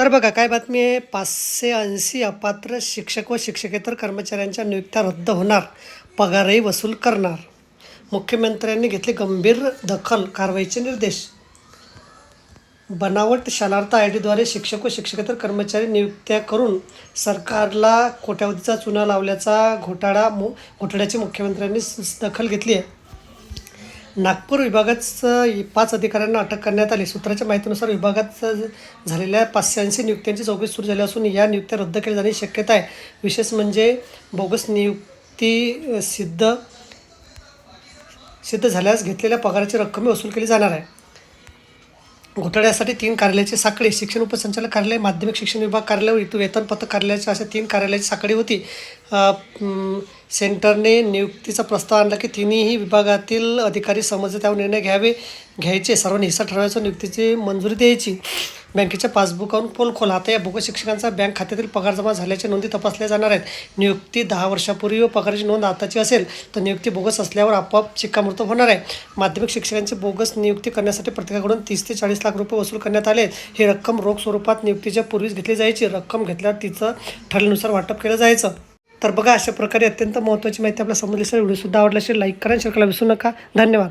तर बघा काय बातमी आहे? पाचशे ऐंशी अपात्र शिक्षक व शिक्षकेतर कर्मचाऱ्यांच्या नियुक्त्या रद्द होणार. पगारही वसूल करणार. मुख्यमंत्र्यांनी घेतले गंभीर दखल कारवाईचे निर्देश. बनावट शालार्थ आय डीद्वारे शिक्षक व शिक्षकेतर कर्मचारी नियुक्त्या करून सरकारला कोट्यावधीचा चुना लावल्याचा घोटाळा मु घोटाळ्याची मुख्यमंत्र्यांनी दखल घेतली आहे. नागपूर विभागाचं पाच अधिकाऱ्यांना अटक करण्यात आली. सूत्राच्या माहितीनुसार विभागात झालेल्या पाचशे ऐंशी नियुक्त्यांची चौकशी सुरू झाली असून या नियुक्त्या रद्द केल्या जाण्याची शक्यता आहे. विशेष म्हणजे बोगस नियुक्ती सिद्ध सिद्ध झाल्यास घेतलेल्या पगाराची रक्कम वसूल केली जाणार आहे. घोटाळ्यासाठी तीन कार्यालयाची साखळी शिक्षण उपसंचालक कार्यालय माध्यमिक शिक्षण विभाग कार्यालय इथं वेतन पथक कार्यालयाच्या अशा तीन कार्यालयाची साखळी होती. सेंटरने नियुक्तीचा प्रस्ताव आणला की तिन्ही विभागातील अधिकारी समजले त्यावर निर्णय घ्यावे. घ्यायचे सर्वांनी हिस्सा ठरवायचा नियुक्तीची मंजुरी द्यायची. बँकेच्या पासबुकावरून पोल खोला. आता या भूगो शिक्षकांचा बँक खात्यातील पगार जमा झाल्याच्या नोंदी तपासल्या जाणार आहेत. नियुक्ती दहा वर्षापूर्वी व पगाराची नोंद आताची असेल तर नियुक्ती बोगस असल्यावर आपोआप शिक्कामोर्तब होणार आहे. माध्यमिक शिक्षकांची बोगस नियुक्ती करण्यासाठी प्रत्येकाकडून तीस ते चाळीस लाख रुपये वसूल करण्यात आले आहेत. ही रक्कम रोख स्वरूपात नियुक्तीच्या पूर्वीच घेतली जायची. रक्कम घेतल्यावर तिचं ठरल्यानुसार वाटप केलं जायचं. तर बघा अशा प्रकारे अत्यंत महत्त्वाची माहिती आपल्याला समजली असेल व्हिडिओसुद्धा आवडला असेल लाईक करा शेअर करायला विसरू नका. धन्यवाद.